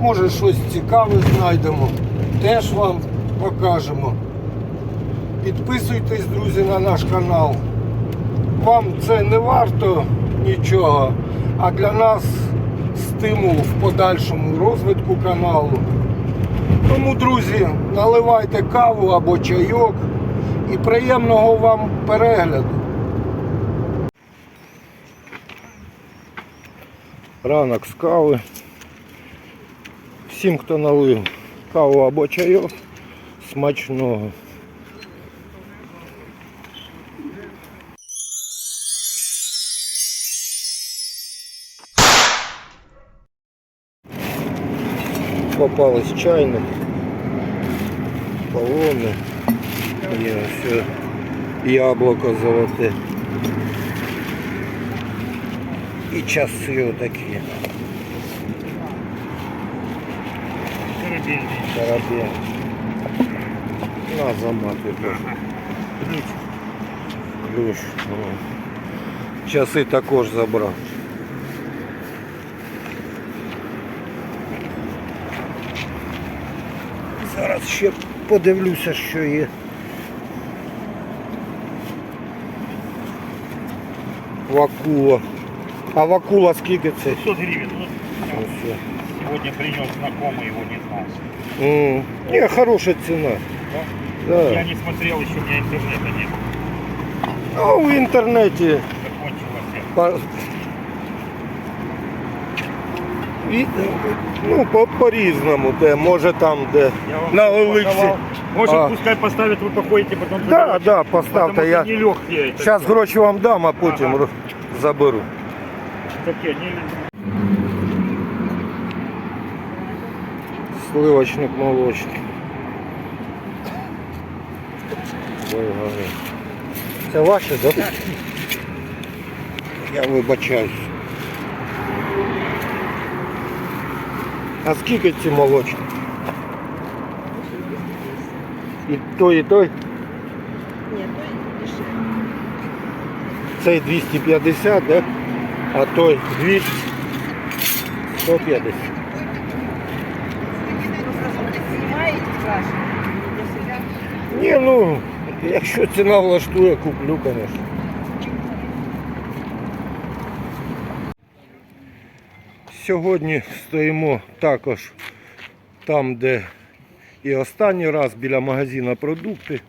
Може щось цікаве знайдемо. Теж вам покажемо. Підписуйтесь, друзі, на наш канал. Вам це не варто нічого, а для нас стимул в подальшому розвитку каналу. Тому, друзі, наливайте каву або чайок і приємного вам перегляду. Ранок з кави. Всім, хто налив каву або чайок, смачного. Попалось чайник, полони, є все яблуко золоте. І часи отакі. Корабель. На заматуй теж. Ключ. о. Часи також забрав. Зараз ще подивлюся, що є. Вакула. А вакула скільки це? 500 гривен. Ну, Ось. сегодня принес знакомый, его не знал. М, Не, хорошая цена. Я Да. не смотрел, еще у меня интернета нет. Ну, в интернете Закончилось. по... І, ну, по, по-різному, де, може там, де Я вам на Олексі. продавал. Может, А. пускай поставят, вы походите, потом Да, заберете. да, Потому поставте. что Я нелегкие это. зараз гроші вам дам, а потім Ага. ро- заберу. Такие, они Сливочник молочник. Болгари. Це ваше, так? Да? Я вибачаюсь. А скільки ці молочні? І той, і той? Ні, то дешевле. Цей 250, да? а той 200. 150. Для себе. Ні, ну, якщо ціна влаштує, куплю, звісно. Сьогодні стоїмо також там, де і останній раз біля магазину продукти.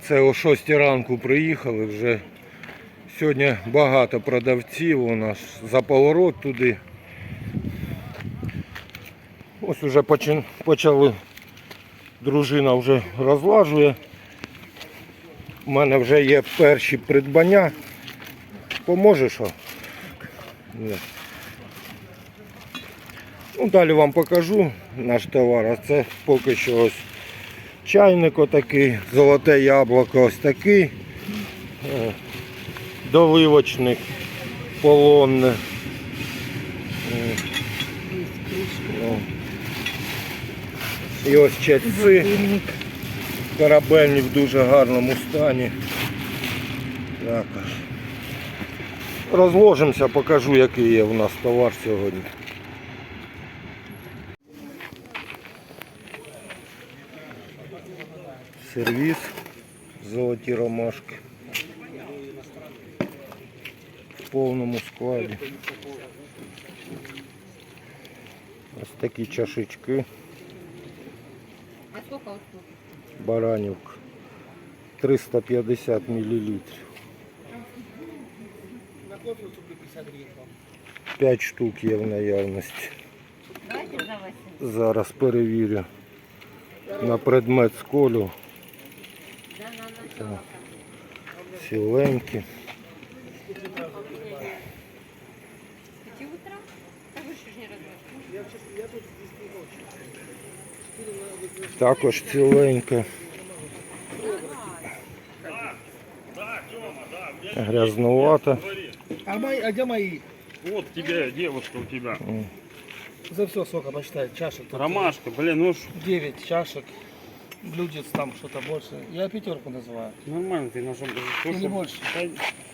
Це о 6 ранку приїхали вже. Сьогодні багато продавців у нас за поворот туди. Ось вже почали дружина вже розлажує. У мене вже є перші придбання. Поможеш? Ну, далі вам покажу наш товар. А це поки що ось чайник отакий, золоте яблуко ось такий. Е, Доливочник полонне. Е, ну. І ось чайці. Корабельні в дуже гарному стані. Також. Розложимося, покажу, який є у нас товар сьогодні. Сервіс, золоті ромашки. В повному складі. Ось такі чашечки. Сколько вот тут? Баранівка. 350 мл. 5 штук є в наявності. Давайте за вас. Зараз перевірю на предмет сколю. Да, Також ціленька. Грязнувата. А, мои, а где мои? Вот тебе, девушка у тебя. За все сколько посчитай, чашек. тут Ромашка, блин, ну ж 9 чашек. блюдец там что-то больше. Я пятерку называю. Нормально, ты нашел. Или больше.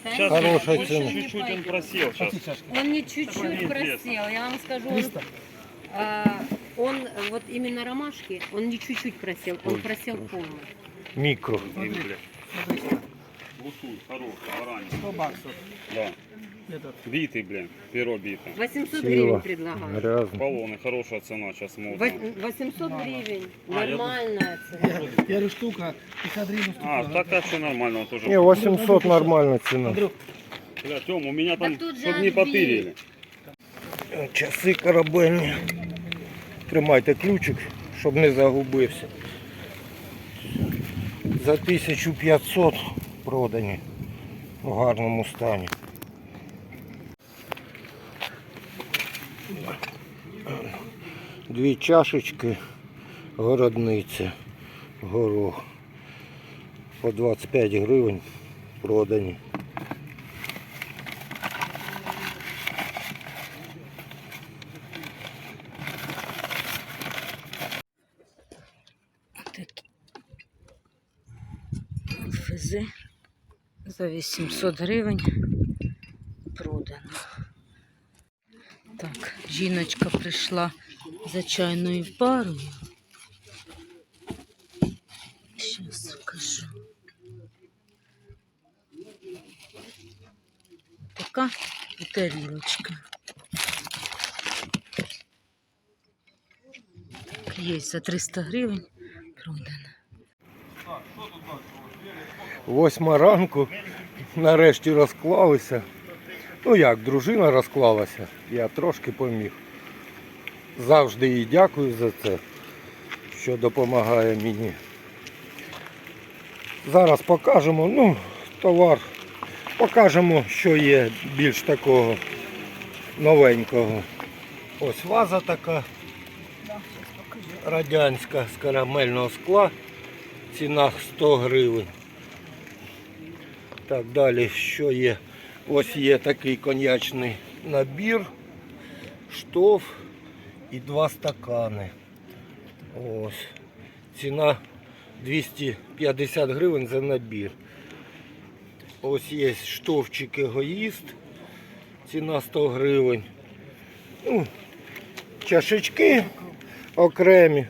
Сейчас Хорошая цена. не чуть-чуть он просел сейчас. Чашки? Он не чуть-чуть просел, я вам скажу, он, 300. а, он вот именно ромашки, он не чуть-чуть просел, он просел полностью. Мікро. Блин, бля. Смотри, сюда. Гусуй, хороший, баранин. 100 баксов. Да. Этот. Битый, блин. Перо битое. 800 Сила. гривен предлагаю. Грязно. Полоны, хорошая цена сейчас модно. Во- 800 гривен, А, я нормальная цена. Я, я говорю, штука, 50 гривен штука. А, так а все нормально, он тоже. Ні, 800 нормальна ціна. Андрюх, Бля, Тём, у меня там, Так тут же чтоб не отбили. потырили. Часи корабельні. Тримайте ключик, щоб не загубився. За 1500 продані в гарному стані. Дві чашечки, городниця, горох. По 25 гривень продані. Такі фези за 800 гривень продано. Так, жіночка прийшла за чайною парою. Зараз покажу. Така тарілочка. Так, є за 300 гривень продана. Восьма ранку нарешті розклалися. Ну як, дружина розклалася, я трошки поміг. Завжди їй дякую за це, що допомагає мені. Зараз покажемо, ну, товар. Покажемо, що є більш такого новенького. Ось ваза така радянська з карамельного скла. Ціна 100 гривень. Так, далі що є? Ось є такий коньячний набір, штоф і два стакани. Ось. Ціна 250 гривень за набір. Ось є штовчик егоїст. Ціна 100 гривень. Ну, чашечки окремі.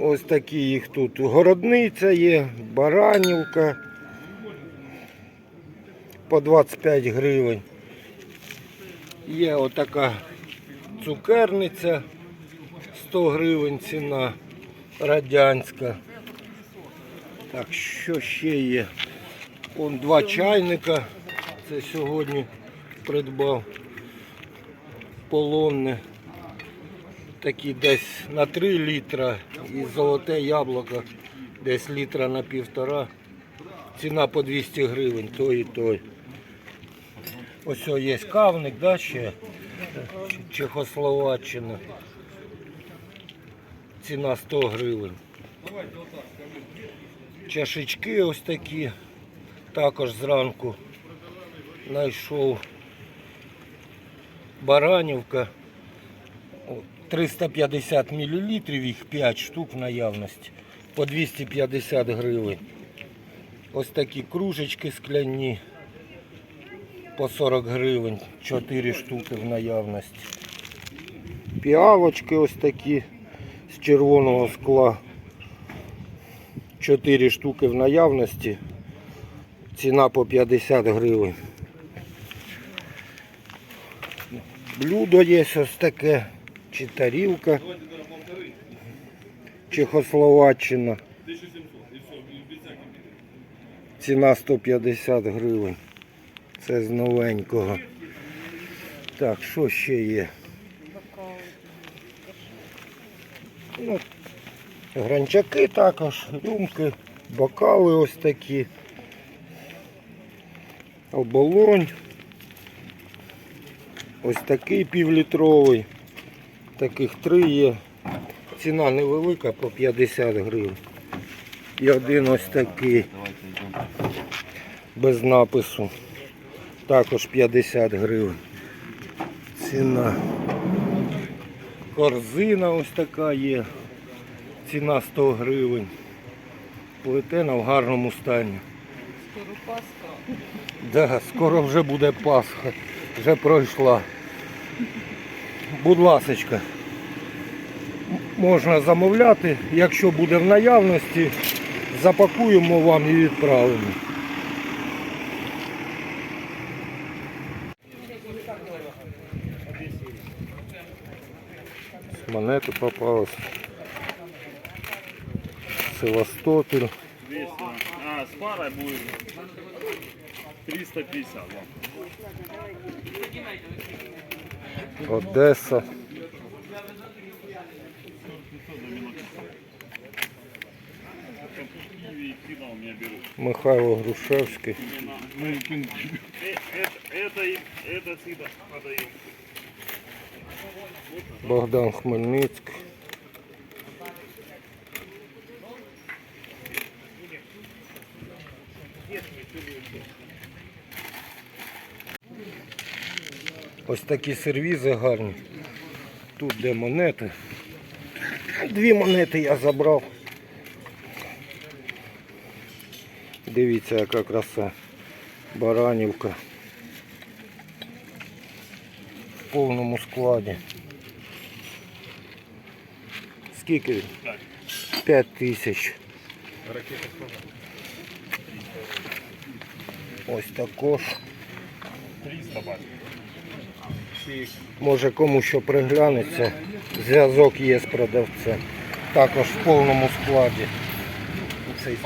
Ось такі їх тут. Городниця є, баранівка по 25 гривень. Є отака цукерниця 100 гривень ціна радянська. Так, що ще є? Он два чайника. Це сьогодні придбав полонне. Такі десь на 3 літра і золоте яблуко десь літра на півтора. Ціна по 200 гривень, той і той. Ось є кавник, да, ще Чехословаччина. Ціна 100 гривень. Чашечки ось такі. Також зранку знайшов Баранівка. 350 мл, їх 5 штук в наявності. По 250 гривень. Ось такі кружечки скляні по 40 гривень, 4 штуки в наявності. Піалочки ось такі з червоного скла. 4 штуки в наявності. Ціна по 50 гривень. Блюдо є ось таке, чи тарілка. Чехословаччина. Ціна 150 гривень. Це з новенького. Так, що ще є? Ну, гранчаки також, рюмки, бокали ось такі. Оболонь. Ось такий півлітровий. Таких три є. Ціна невелика по 50 гривень. І один ось такий. Без напису. Також 50 гривень. Ціна. Корзина ось така є. ціна 100 гривень. Плетена в гарному стані. Скоро Пасха. Да, скоро вже буде Пасха. Вже пройшла. Будь ласочка. Можна замовляти, якщо буде в наявності, запакуємо вам і відправимо. Монети попались. Севастополь. 200. А, с парой будет 350. Вон. Одеса. Киеве и Кида у меня берут. Михайло Грушевський. Э, Это, это, и- это всегда подаем. Богдан Хмельницький. Ось такі сервізи гарні. Тут де монети. Дві монети я забрав. Дивіться, яка краса. Баранівка. В повному складі. Скільки? він? П'ять тисяч. Ось також. 300 бат. Може кому що приглянеться. Зв'язок є з продавцем. Також в повному складі. Цей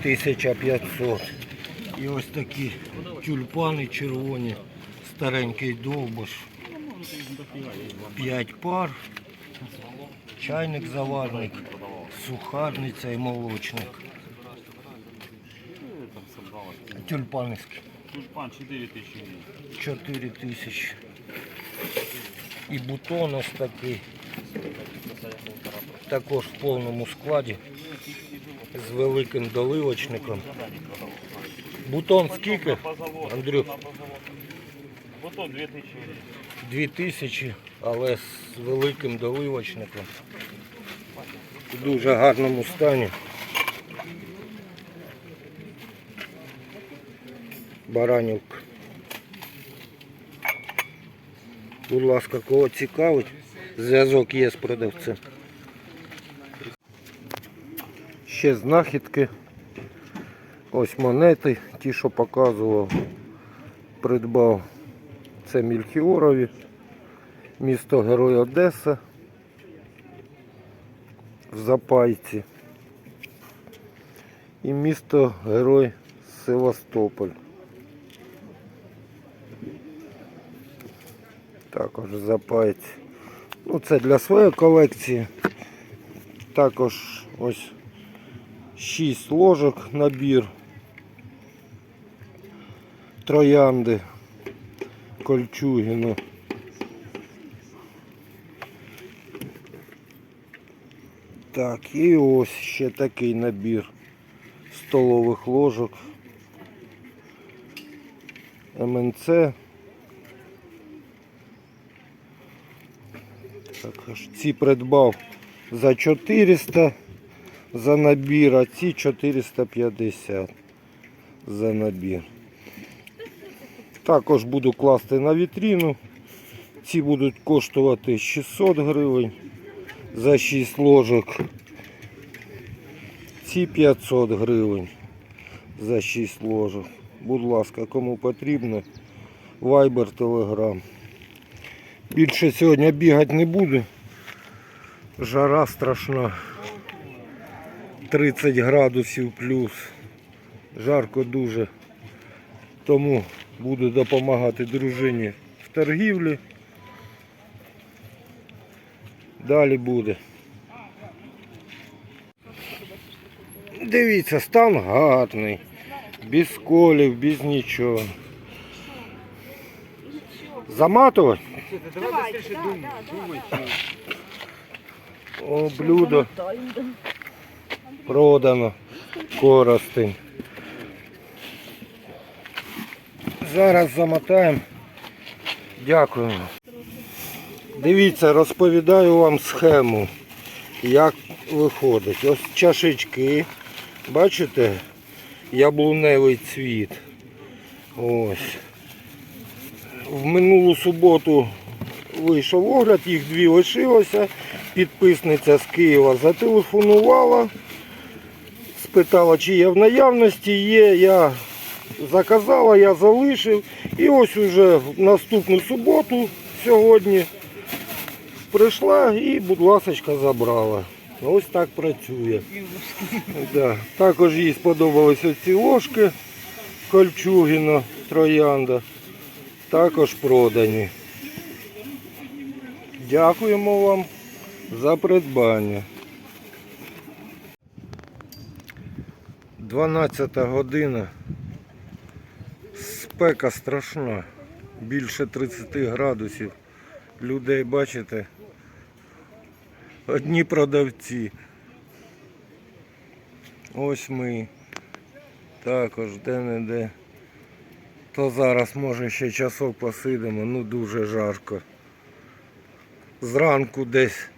1500. І ось такі тюльпани червоні. Старенький довбиш. 5 пар. Чайник заварник, сухарниця і молочник. Тюльпанівський. Тюльпан 4000 гривен. 4 тисячі. І бутон ось такий. Також в повному складі. З великим доливочником. Бутон скільки? Андрюх, Вот он 2000 гривен. 2 тисячі, але з великим доливочником. В дуже гарному стані. Баранівка. Будь ласка, кого цікавить, зв'язок є з продавцем. Ще знахідки. Ось монети, ті, що показував, придбав. Це Мільхіорові, місто Герой Одеса в Запайці. І місто Герой Севастополь. Також Запайці. Ну, це для своєї колекції. Також ось 6 ложок набір. Троянди. Кольчугіну. Так, і ось ще такий набір столових ложок. МНЦ. Також ці придбав за 400 за набір, а ці 450 за набір. Також буду класти на вітрину. Ці будуть коштувати 600 гривень за 6 ложок. Ці 500 гривень за 6 ложок. Будь ласка, кому потрібно, Viber, Telegram. Більше сьогодні бігати не буду. Жара страшна. 30 градусів плюс. Жарко дуже. Тому буду допомагати дружині в торгівлі. Далі буде. Дивіться, стан гарний. Без колів, без нічого. Заматувати? О, блюдо. Продано. Коростень. Зараз замотаємо. Дякую. Дивіться, розповідаю вам схему, як виходить. Ось чашечки. Бачите? Яблуневий цвіт. Ось. В минулу суботу вийшов огляд, їх дві лишилося. Підписниця з Києва зателефонувала, спитала, чи є в наявності. Є, я заказала, я залишив. І ось уже в наступну суботу сьогодні прийшла і, будь ласка, забрала. Ось так працює. Да. Також їй сподобались оці ложки Кольчугіно, Троянда. Також продані. Дякуємо вам за придбання. 12 година. Спека страшна. Більше 30 градусів. Людей бачите. Одні продавці. Ось ми. Також де-не-де. То зараз може ще часок посидимо, ну дуже жарко. Зранку десь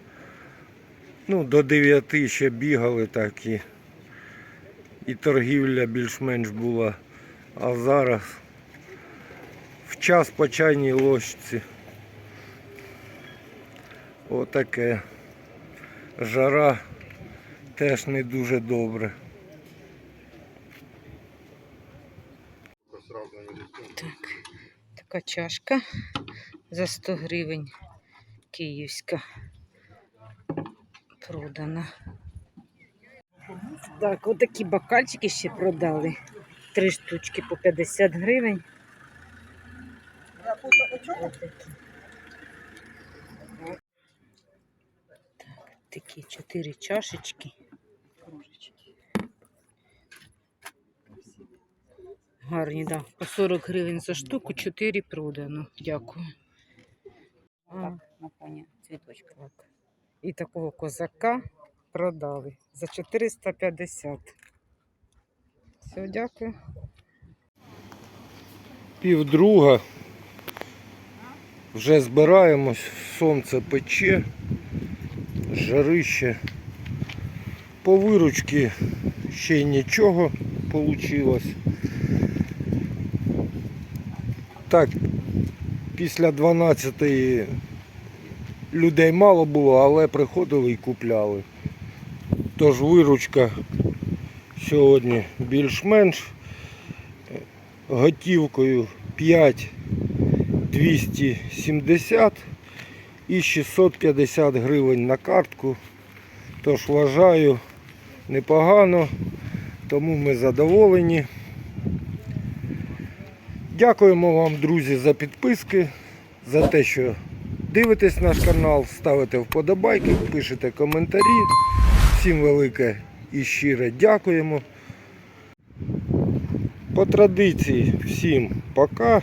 ну, до 9 ще бігали так і, торгівля більш-менш була. А зараз час по чайній ложці. Отаке. Жара теж не дуже добре. Так, така чашка за 100 гривень київська продана. Так, отакі бокальчики ще продали. Три штучки по 50 гривень. Так, такі чотири чашечки. Гарні, так. Да. По 40 гривень за штуку, 4 продано. Дякую. А, На фоне цветочка. так. І такого козака продали за 450. Все, дякую. Півдруга. Вже збираємось, сонце пече, жарище. По виручці ще й нічого вийшло. Так, після 12-ї людей мало було, але приходили і купляли. Тож виручка сьогодні більш-менш готівкою 5 270 і 650 гривень на картку. Тож вважаю непогано, тому ми задоволені. Дякуємо вам, друзі, за підписки, за те, що дивитесь наш канал, ставите вподобайки, пишете коментарі. Всім велике і щире дякуємо. По традиції всім пока